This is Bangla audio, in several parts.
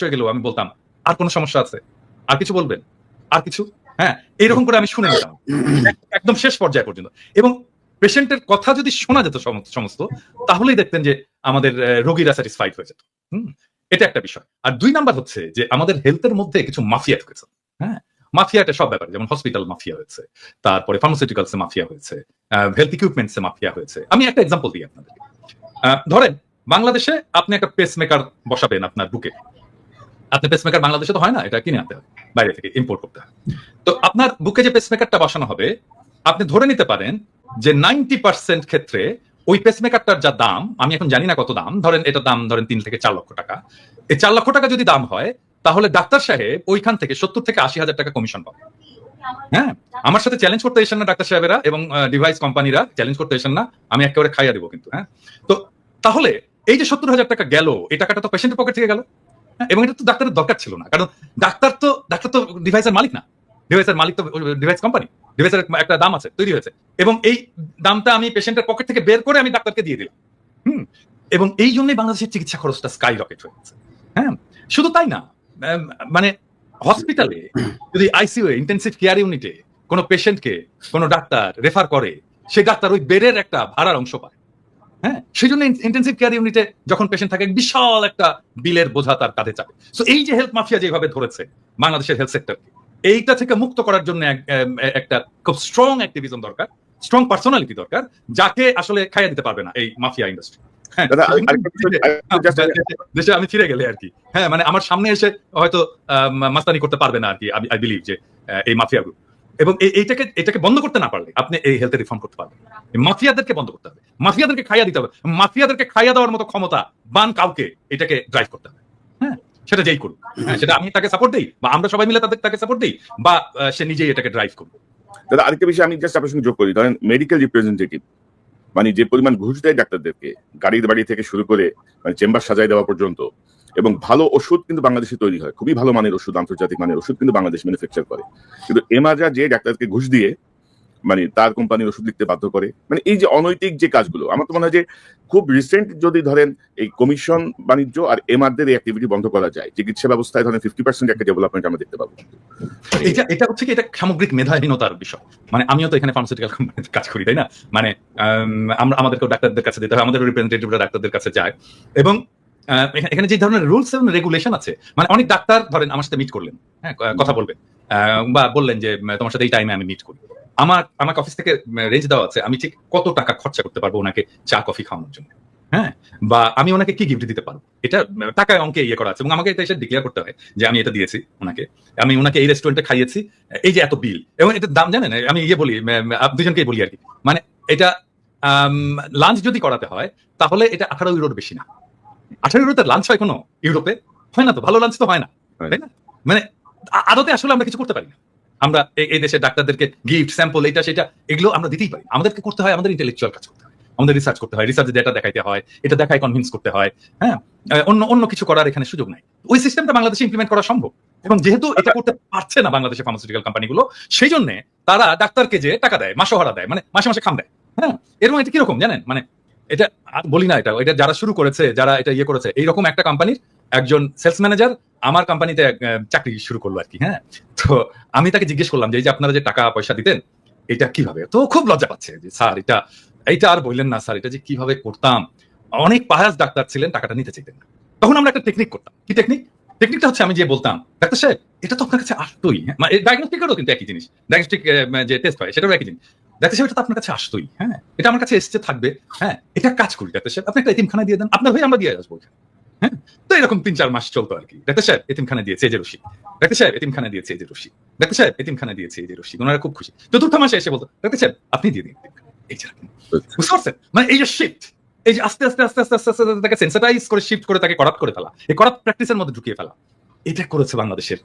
হয়ে গেলেও আমি বলতাম আর কোনো সমস্যা আছে? আর কিছু বলবেন? আর কিছু? হ্যাঁ এইরকম করে আমি শুনে নিতাম। একদম শেষ পর্যায়ে পর্যন্ত। এবং পেশেন্টের কথা যদি শোনা যেত সমস্ত তাহলেই দেখতেন যে আমাদের রোগীরা স্যাটিসফাইড হয়ে যেত। এটা একটা বিষয়। আর দুই নাম্বার হচ্ছে যে আমাদের হেলথের মধ্যে কিছু মাফিয়া ঢুকেছে। হ্যাঁ মাফিয়াটা সব ব্যাপারে যেমন হসপিটাল মাফিয়া হয়েছে তারপরে ফার্মাসিউটিক্যালসে মাফিয়া হয়েছে হেলথ ইকুইপমেন্টসে মাফিয়া হয়েছে। আমি একটা এক্সাম্পল দিই আপনাদেরকে। আহ, ধরেন বাংলাদেশে আপনি একটা পেসমেকার বসাবেন আপনার বুকে। আপনি পেসমেকার বাংলাদেশে তো হয় না, এটা কিনে আনতে হয় বাইরে থেকে ইম্পোর্ট করতে হয় তো আপনার বুকে যে পেসমেকারটা বসানো হবে, আপনি ধরে নিতে পারেন যে নাইনটি পার্সেন্ট ক্ষেত্রে ওই পেসমেকারটার যা দাম, আমি এখন জানি না কত দাম, ধরেন এটা দাম ধরেন তিন থেকে চার লক্ষ টাকা। এই চার লক্ষ টাকা যদি দাম হয়, তাহলে ডাক্তার সাহেব ওইখান থেকে সত্তর থেকে আশি হাজার টাকা কমিশন পাবে। হ্যাঁ আমার সাথে চ্যালেঞ্জ করতে এসেন না ডাক্তার সাহেবেরা এবং ডিভাইস কোম্পানিরা চ্যালেঞ্জ করতে এসেন না, আমি একেবারে খাইয়া দেবো কিন্তু হ্যাঁ। তো তাহলে এই যে সত্তর হাজার টাকা গেল, এই টাকাটা তো পেশেন্টের পকেট থেকে গেল। এবং এটা তো ডাক্তারের দরকার ছিল না। কারণ ডাক্তার তো ডাক্তার তো ডিভাইসের মালিক না। ডিভাইসের মালিক তো ডিভাইস কোম্পানি ডিভাইসের একটা দাম আছে, তৈরি হয়েছে। এবং এই দামটা আমি পেশেন্টের পকেট থেকে বের করে আমি ডাক্তারকে দিয়ে দিলাম। হুম? এবং এই জন্যই বাংলাদেশের চিকিৎসা খরচটা স্কাই রকেট হয়ে গেছে। হ্যাঁ? শুধু তাই না মানে হসপিটালে যদি আইসিইউ ইন্টেন্সিভ কেয়ার ইউনিটে কোনো পেশেন্টকে কোনো ডাক্তার রেফার করে, সেই ডাক্তার ওই বেডের একটা ভাড়ার অংশ পায়। হ্যাঁ? সেই জন্য ইন্টেন্সিভ কেয়ার ইউনিটে যখন পেশেন্ট থাকে বিশাল একটা বিলের বোঝা তার কাঁধে চাপে। সো এই যে হেলথ মাফিয়া যেভাবে ধরেছে বাংলাদেশের হেলথ সেক্টরকে এইটা থেকে মুক্ত করার জন্য একটা খুব স্ট্রং অ্যাক্টিভিজম দরকার স্ট্রং পার্সোনালিটি দরকার যাকে আসলে খাইয়া দিতে পারবে না এই মাফিয়া ইন্ডাস্ট্রি হ্যাঁ আরেকটা just- দেশে- আমি ফিরে গেলে আর কি। হ্যাঁ মানে আমার সামনে এসে হয়তো আহ, মাস্তানি করতে পারবে না আর কি আই বিলিভ যে এই মাফিয়া গ্রুপ এবং এই- এইটাকে এটাকে বন্ধ করতে না পারলে আপনি এই হেলথে রিফর্ম করতে পারবেন। মাফিয়াদেরকে বন্ধ করতে হবে। মাফিয়াদেরকে খাইয়া দিতে হবে। মাফিয়াদেরকে খাইয়া দেওয়ার মতো ক্ষমতা বান কাউকে এটাকে ড্রাইভ করতে হবে। হ্যাঁ? সেটা যেই করুক। হ্যাঁ, সেটা আমি তাকে সাপোর্ট দিই বা আমরা সবাই মিলে তাদের তাকে সাপোর্ট দিই বা সে নিজেই এটাকে ড্রাইভ করবে দাদা আরেকটা বিষয় আমি জাস্ট আপনার সঙ্গে যোগ করি। ধরেন মেডিকেল রিপ্রেজেন্টেটিভ মানে যে পরিমাণ ঘুষ দেয় ডাক্তারদেরকে গাড়ির বাড়ি থেকে শুরু করে মানে চেম্বার সাজাই দেওয়া পর্যন্ত এবং ভালো ওষুধ কিন্তু বাংলাদেশে তৈরি হয়। খুবই ভালো মানের ওষুধ আন্তর্জাতিক মানের ওষুধ কিন্তু বাংলাদেশ ম্যানুফ্যাকচার করে। কিন্তু এমাজা যে ডাক্তারকে ঘুষ দিয়ে মানে তার কোম্পানির ওষুধ লিখতে বাধ্য করে মানে এই যে অনৈতিক যে কাজগুলো আমার তো মনে হয় যে খুব রিসেন্ট যদি ধরেন এই কমিশন বাণিজ্য আর এমআরদের এই অ্যাক্টিভিটি বন্ধ করা যায় চিকিৎসা ব্যবস্থায় ধরেন ফিফটি পার্সেন্ট একটা ডেভেলপমেন্ট আমরা দেখতে পাবো। এটা এটা হচ্ছে কি এটা সামগ্রিক মেধাহীনতার বিষয়। মানে আমিও তো এখানে ফার্মাসিউটিক্যাল কোম্পানিতে কাজ করি তাই না? মানে আম, আমরা আমাদেরকেও ডাক্তারদের কাছে দিতে হয় আমাদের রিপ্রেজেন্টেটিভরা ডাক্তারদের কাছে যায়। এবং এখানে- যে ধরনের রুলস এবং রেগুলেশন আছে মানে অনেক ডাক্তার ধরেন আমার সাথে মিট করলেন হ্যাঁ কথা বলবেন বা বললেন যে তোমার সাথে এই টাইমে আমি মিট করি। আমার, আমাকে অফিস থেকে রেঞ্জ দেওয়া আছে, আমি ঠিক কত টাকা খরচা করতে পারব ওনাকে চা কফি খাওয়ানোর জন্য হ্যাঁ? বা আমি ওনাকে কি গিফট দিতে পারব? এটা টাকায় অঙ্কে ইয়ে করা আছে এবং আমাকে এটা এসে ডিক্লেয়ার করতে হয় যে, আমি এটা দিয়েছি ওনাকে, আমি ওনাকে এই রেস্টুরেন্টে খাইয়েছি, এই যে এত বিল এবং এটার দাম জানেন? আমি ইয়ে বলি দুজনকেই বলি আর কি। মানে এটা লাঞ্চ যদি করাতে হয়, তাহলে এটা আঠারো ইউরোর বেশি না। আঠারো ইউরোতে লাঞ্চ হয় কোনো ইউরোপে? হয় না তো ভালো লাঞ্চ তো হয় না তাই না? মানে আদতে আসলে আমরা কিছু করতে পারি না। আমরা এই- দেশের ডাক্তারদেরকে গিফট স্যাম্পল এটা সেটা এগুলো আমরা দিতেই পারি আমাদেরকে করতে হয় আমাদের ইন্টেলেকচুয়াল কাজ করতে হয় আমাদের রিসার্চ করতে হয় রিসার্চ ডেটা দেখাইতে হয় এটা দেখায় কনভিন্স করতে হয় হ্যাঁ? অন্য অন্য কিছু করার এখানে সুযোগ নাই। ওই সিস্টেমটা বাংলাদেশে ইমপ্লিমেন্ট করা সম্ভব। এবং যেহেতু এটা করতে পারছে না বাংলাদেশের ফার্মাসিউটিক্যাল কোম্পানিগুলো সেই জন্য তারা ডাক্তারকে যে টাকা দেয় মাসোহারা দেয় মানে মাসে মাসে খাম দেয় হ্যাঁ? এরকম এটা কীরকম জানেন? মানে এটা বলি না এটা এটা যারা শুরু করেছে, যারা এটা ইয়ে করেছে, এইরকম একটা কোম্পানির একজন সেলস ম্যানেজার আমার কোম্পানিতে চাকরি শুরু করল আর কি হ্যাঁ? তো আমি তাকে জিজ্ঞেস করলাম যে এই যে আপনারা যে টাকা পয়সা দিতেন, এটা কীভাবে? তো খুব লজ্জা পাচ্ছে যে, স্যার, এটা, এইটা আর বললেন না, স্যার, এটা যে কীভাবে করতাম? অনেক পাহাজ ডাক্তার ছিলেন, টাকাটা নিতে চাইতেন। তখন আমরা একটা টেকনিক করতাম। কি টেকনিক টেকনিকটা হচ্ছে আমি যে বলতাম, ডাক্তার সাহেব, এটা তো আপনার কাছে আসতোই হ্যাঁ? ডায়াগনস্টিকেরও কিন্তু একই জিনিস। ডায়াগনস্টিক যে টেস্ট হয় সেটাও একই জিনিস। ডাক্তার সাহেব এটা তো আপনার কাছে আসতোই হ্যাঁ? এটা আমার কাছে এসছে থাকবে হ্যাঁ? এটা কাজ করি ডাক্তার সাহেব আপনি একটা এতিমখানা দিয়ে দেন আপনার হয়ে আমরা দিয়ে আসব হ্যাঁ? তো এরকম তিন চার মাস চলতো আর কি। ডাক্তার সাহেব এতিমখানা দিয়েছে এই যে রশি ডাক্তার সাহেব এতিমখানা দিয়েছে যে রশি ডাক্তার সাহেব এতিমখানা দিয়েছে যে রশি ওনারা খুব খুশি। চতুর্থ মাসে এসে বলতো ডাক্তার সাহেব আপনি দিয়ে দিন। এই যে বুঝতে পারছেন? মানে এই যে শিফট এই যে আস্তে আস্তে আস্তে আস্তে আস্তে আস্তে আস্তে তাকে সেন্সিটাইজ করে শিফট করে তাকে করাপ্ট করে ফেলা এই করাপ্ট প্র্যাকটিসের মধ্যে ঢুকিয়ে ফেলা এটা করেছে বাংলাদেশের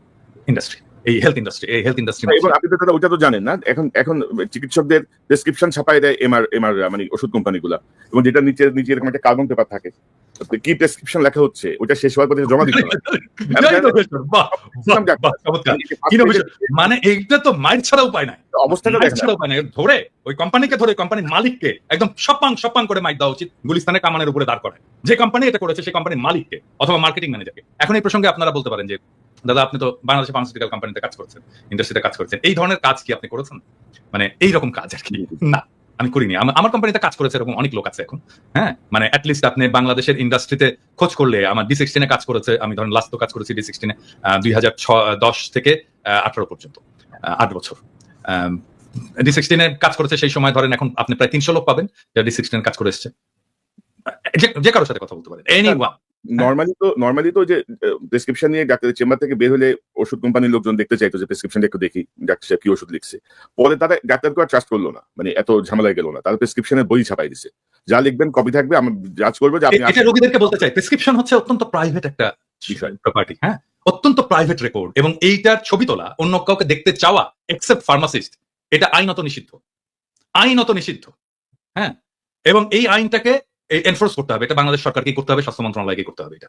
ইন্ডাস্ট্রি এই হেলথ ইন্ডাস্ট্রি এই হেলথ ইন্ডাস্ট্রি এবং আপনি তো দাদা তো জানেন না। এখন এখন চিকিৎসকদের প্রেসক্রিপশন দেয় এমআর এমআর মানে ওষুধ কোম্পানিগুলা। এবং যেটা নিচে নিচে এরকম একটা কার্বন পেপার থাকে। কি প্রেসক্রিপশন লেখা হচ্ছে? ওটা শেষ হওয়ার পরে জমা দিতে মানে এইটা তো মাইর ছাড়া উপায় নাই। অবস্থাটা মাইর ছাড়া উপায় নাই। ধরে ওই কোম্পানিকে ধরে কোম্পানির মালিককে একদম সপাং সপাং করে মাইক দেওয়া উচিত গুলিস্তানের কামানের উপরে দাঁড় করায়। যে কোম্পানি এটা করেছে সেই কোম্পানির মালিককে অথবা মার্কেটিং ম্যানেজারকে এখন এই প্রসঙ্গে আপনারা বলতে পারেন যে দাদা আপনি তো বাংলাদেশ ফার্মাসিউটিক্যাল কোম্পানিতে কাজ করছেন ইন্ডাস্ট্রিতে কাজ করছেন। এই ধরনের কাজ কি আপনি করেছেন? মানে এই রকম কাজ আর কি? না আমি করিনি। আমার কোম্পানিতে কাজ করেছে এরকম অনেক লোক আছে এখন হ্যাঁ? মানে অ্যাটলিস্ট আপনি বাংলাদেশের ইন্ডাস্ট্রিতে খোঁজ করলে আমার ডি সিক্সটিনে কাজ করেছে আমি ধরেন লাস্ট তো কাজ করেছি ডি সিক্সটিনে দুই হাজার দশ থেকে আঠারো পর্যন্ত আট বছর। ডি সিক্সটিনে কাজ করেছে সেই সময় ধরেন এখন আপনি প্রায় তিনশো লোক পাবেন যারা ডি সিক্সটিনে কাজ করে এসছে। যে- যে কারোর সাথে কথা বলতে পারেন এনি ওয়ান নর্মালি তো নর্মালি তো যে প্রেসক্রিপশন নিয়ে ডাক্তারের চেম্বার থেকে বের হলে ওষুধ কোম্পানির লোকজন দেখতে চাইতো যে প্রেসক্রিপশনটা একটু দেখি ডাক্তার সাহেব কি ওষুধ লিখছে। পরে তারা ডাক্তারকে আর ট্রাস্ট করল না মানে এত ঝামেলায় গেল না। তারা প্রেসক্রিপশনের বই ছাপাই দিছে। যা লিখবেন কপি থাকবে আমি জাজ করব যে আপনি এটা রোগীদেরকে বলতে চাই প্রেসক্রিপশন হচ্ছে অত্যন্ত প্রাইভেট একটা বিষয়। প্রপার্টি হ্যাঁ? অত্যন্ত প্রাইভেট রেকর্ড এবং এইটার ছবি তোলা অন্য কাউকে দেখতে চাওয়া এক্সেপ্ট ফার্মাসিস্ট এটা আইনত নিষিদ্ধ। আইনত নিষিদ্ধ হ্যাঁ? এবং এই আইনটাকে এনফোর্স করতে হবে। এটা বাংলাদেশ সরকারকে করতে হবে স্বাস্থ্য মন্ত্রণালয়কে করতে হবে এটা।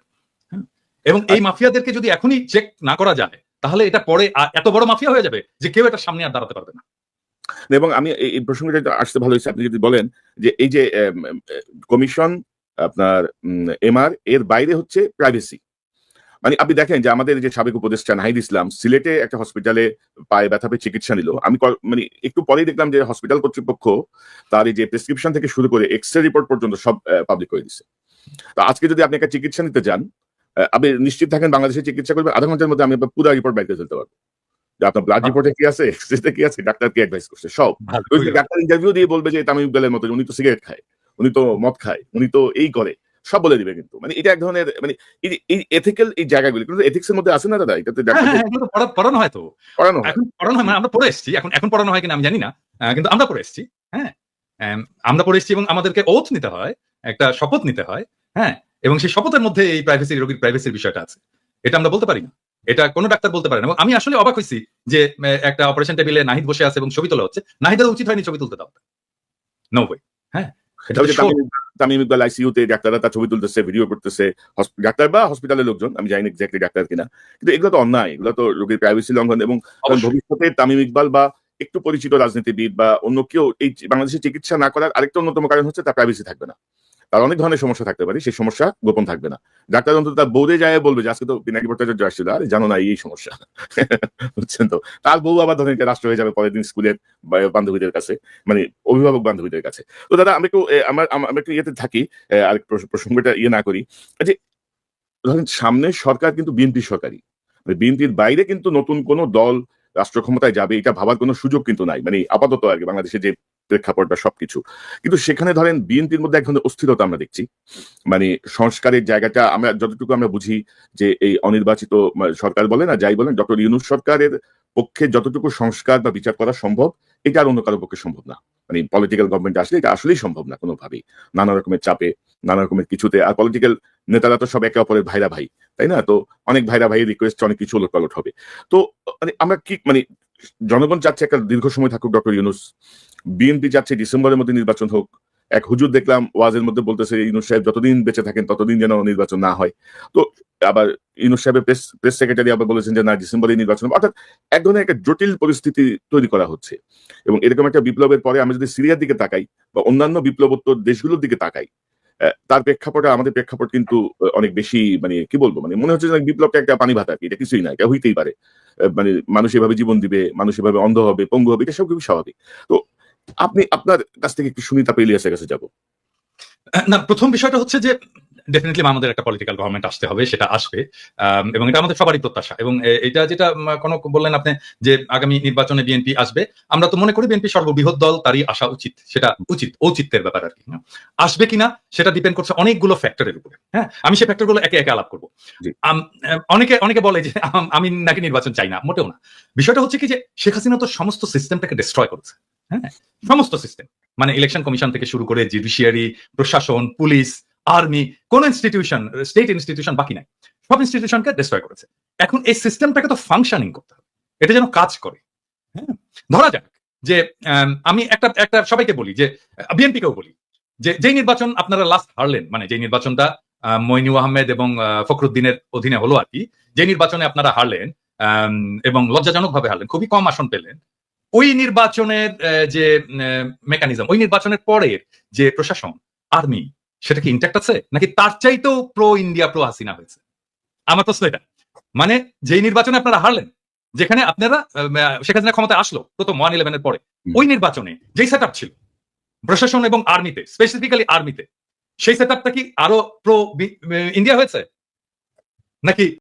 হ্যাঁ? এবং এই মাফিয়াদেরকে যদি এখনই চেক না করা যায় তাহলে এটা পরে এত বড় মাফিয়া হয়ে যাবে যে কেউ এটা সামনে আর দাঁড়াতে পারবে না। এবং আমি এই- এই প্রসঙ্গটা আসতে ভালো হয়েছে। আপনি যদি বলেন যে এই যে কমিশন আপনার এমআর এর বাইরে হচ্ছে প্রাইভেসি মানে আপনি দেখেন যে আমাদের যে সাবেক উপদেষ্টা নাহিদ ইসলাম সিলেটে একটা হসপিটালে পায়ে ব্যথা পেয়ে চিকিৎসা নিল। আমি মানে একটু পরেই দেখলাম যে হসপিটাল কর্তৃপক্ষ তার এই যে প্রেসক্রিপশন থেকে শুরু করে এক্স রে রিপোর্ট পর্যন্ত সব পাবলিক করে দিচ্ছে তো আজকে যদি আপনি একটা চিকিৎসা নিতে যান আহ, আপনি নিশ্চিত থাকেন বাংলাদেশে চিকিৎসা করবেন আধা ঘণ্টার মধ্যে আমি পুরো রিপোর্ট বাইরে ফেলতে পারব। যে আপনার ব্লাড রিপোর্টে কি আছে এক্সরেতে কি আছে ডাক্তার কি অ্যাডভাইস করছে সব। ডাক্তার ইন্টারভিউ দিয়ে বলবে যে তামিম ইকবালের মতো উনি তো সিগারেট খায় উনি তো মদ খায় উনি তো এই করে। সব বলে দিবে কিন্তু। মানে এটা এক ধরনের মানে এই এথিক্যাল এই জায়গাগুলি কিন্তু এথিক্স এর মধ্যে আছে না দাদা? এটাতে হ্যাঁ হ্যাঁ পড়ানো হয় তো। পড়ানো এখন পড়ানো হয় মানে আমরা পড়ে এসেছি। এখন এখন পড়ানো হয় কিনা আমি জানি না। কিন্তু আমরা পড়ে এসেছি। হ্যাঁ? আম, আমরা পড়ে এসেছি এবং আমাদেরকে ওথ নিতে হয় একটা শপথ নিতে হয়। হ্যাঁ? এবং সেই শপথের মধ্যে এই প্রাইভেসি রোগীর প্রাইভেসির বিষয়টা আছে। এটা আমরা বলতে পারি না। এটা কোনো ডাক্তার বলতে পারে না। এবং আমি আসলে অবাক হয়েছি যে একটা অপারেশন টেবিলে নাহিদ বসে আছে এবং ছবি তোলা হচ্ছে। নাহিদের উচিত হয়নি ছবি তুলতে দাও নো ওয়ে হ্যাঁ? তামিম ইকবাল আইসিউতে ডাক্তাররা তার ছবি তুলতেছে ভিডিও করতেছে। ডাক্তার বা হসপিটালের লোকজন আমি জানি এক্স্যাক্টলি ডাক্তার কিনা কিন্তু এগুলো তো অন্যায় এগুলো তো রোগীর প্রাইভেসি লঙ্ঘন এবং ভবিষ্যতে তামিম ইকবাল বা একটু পরিচিত রাজনীতিবিদ বা অন্য কেউ এই বাংলাদেশে চিকিৎসা না করার আরেকটা অন্যতম কারণ হচ্ছে তার প্রাইভেসি থাকবে না। তার অনেক ধরনের সমস্যা থাকতে পারে, সেই সমস্যা গোপন থাকবে না। ডাক্তার অন্তত তার বউরে যায় বলবে যে, আজকে তো পিনাকি ভট্টাচার্য আসছিল, আরে জানো না, এই সমস্যা। বুঝছেন তো? তার বউ আবার ধরেন রাষ্ট্র হয়ে যাবে পরের দিন স্কুলের বান্ধবীদের কাছে মানে অভিভাবক বান্ধবীদের কাছে। তো দাদা আমি একটু আমার, আম- একটু ইয়েতে থাকি আর প্রস- প্রসঙ্গটা ইয়ে না করি। যে ধরেন সামনে সরকার কিন্তু বিএনপি সরকারি মানে বিএনপির বাইরে কিন্তু নতুন কোন দল রাষ্ট্র ক্ষমতায় যাবে, এটা ভাবার কোনো সুযোগ কিন্তু নাই। মানে আপাতত আর কি, বাংলাদেশে যে প্রেক্ষাপট বা সবকিছু। কিন্তু সেখানে ধরেন বিএনপির মধ্যে এক ধরনের অস্থিরতা আমরা দেখছি মানে সংস্কারের জায়গাটা আমরা যতটুকু আমরা বুঝি যে এই অনির্বাচিত সরকার বলে না, যাই বলেন, ডক্টর ইউনুস সরকারের পক্ষে যতটুকু সংস্কার বা বিচার করা সম্ভব, এটা আর অন্য কারও পক্ষে সম্ভব না। মানে পলিটিক্যাল গভর্নমেন্ট আসলে এটা আসলেই সম্ভব না কোনোভাবেই। নানা রকমের চাপে, নানা রকমের কিছুতে, আর পলিটিক্যাল নেতারা তো সব একে অপরের ভাইরা ভাই, তাই না? তো অনেক ভাইরা ভাই রিকোয়েস্ট অনেক কিছু উলট পালট হবে। তো মানে আমরা কি মানে জনগণ চাচ্ছে একটা দীর্ঘ সময় থাকুক, ডক্টর ইউনুস। বিএনপি চাচ্ছে ডিসেম্বরের মধ্যে নির্বাচন হোক। এক হুজুর দেখলাম, ওয়াজের মধ্যে বলতেছে, ইউনুস সাহেব যতদিন বেঁচে থাকেন ততদিন যেন নির্বাচন না হয়। তো আবার ইউনুস সাহেবের প্রেস প্রেস সেক্রেটারি আবার বলেছেন যে, না ডিসেম্বরে নির্বাচন। অর্থাৎ এক ধরনের একটা জটিল পরিস্থিতি তৈরি করা হচ্ছে। এবং এরকম একটা বিপ্লবের পরে আমি যদি সিরিয়ার দিকে তাকাই বা অন্যান্য বিপ্লবোত্তর দেশগুলোর দিকে তাকাই তার প্রেক্ষাপটে, আমাদের প্রেক্ষাপট কিন্তু অনেক বেশি মানে কি বলব? মানে মনে হচ্ছে যে বিপ্লবটা একটা পানি ভাতা এটা কিছুই না, এটা হইতেই পারে। মানে মানুষ এভাবে জীবন দিবে, মানুষ এভাবে অন্ধ হবে, পঙ্গু হবে, এটা সব খুবই স্বাভাবিক। তো, আপনি আপনার কাছ থেকে একটু সুনিতা তারপর ইলিয়াসের কাছে যাব। না, প্রথম বিষয়টা হচ্ছে যে ডেফিনেটলি আমাদের একটা পলিটিক্যাল গভর্নমেন্ট আসতে হবে সেটা আসবে। এবং এটা আমাদের সবারই প্রত্যাশা। এবং এটা যেটা কোনো বললেন আপনি যে আগামী নির্বাচনে বিএনপি আসবে আমরা তো মনে করি বিএনপি সর্ববৃহৎ দল তারই আসা উচিত সেটা উচিত ঔচিত্যের ব্যাপার আর কি। আসবে কিনা সেটা ডিপেন্ড করছে অনেকগুলো ফ্যাক্টরের উপরে হ্যাঁ? আমি সেই ফ্যাক্টরগুলো একে একে আলাপ করব। অনেকে অনেকে বলে যে আমি নাকি নির্বাচন চাই না মোটেও না। বিষয়টা হচ্ছে কি যে শেখ হাসিনা তো সমস্ত সিস্টেমটাকে ডিস্ট্রয় করেছে হ্যাঁ? সমস্ত সিস্টেম মানে ইলেকশন কমিশন থেকে শুরু করে জুডিশিয়ারি প্রশাসন পুলিশ আর্মি কোন ইনস্টিটিউশন স্টেট ইনস্টিটিউশন বাকি নাই। সব ইনস্টিটিউশনকে ডিস্ট্রয় করেছে। এখন এই সিস্টেমটাকে তো ফাংশনিং করতে হবে। এটা যেন কাজ করে। হ্যাঁ? ধরা যাক যে আম, একটা একটা সবাইকে বলি যে বিএনপিকেও বলি যে যেই নির্বাচন আপনারা লাস্ট হারলেন মানে যে নির্বাচনটা মইনু আহমেদ এবং ফখরুদ্দিনের অধীনে হলো আর কি যে নির্বাচনে আপনারা হারলেন এবং লজ্জাজনক ভাবে হারলেন খুবই কম আসন পেলেন ওই নির্বাচনের যে মেকানিজম ওই নির্বাচনের পরের যে প্রশাসন আর্মি সেটা কি ইন্ট্যাক্ট আছে? নাকি তার চাইতেও প্রো ইন্ডিয়া প্রো হাসিনা হয়েছে? আমার প্রশ্ন এটা। মানে যেই নির্বাচনে আপনারা হারলেন যেখানে আপনারা শেখ হাসিনা ক্ষমতায় আসলো প্রথম ওয়ান ইলেভেনের পরে ওই নির্বাচনে যেই সেট ছিল প্রশাসন এবং আর্মিতে স্পেসিফিক্যালি আর্মিতে সেই সেট কি আরও প্রো ইন্ডিয়া হয়েছে? নাকি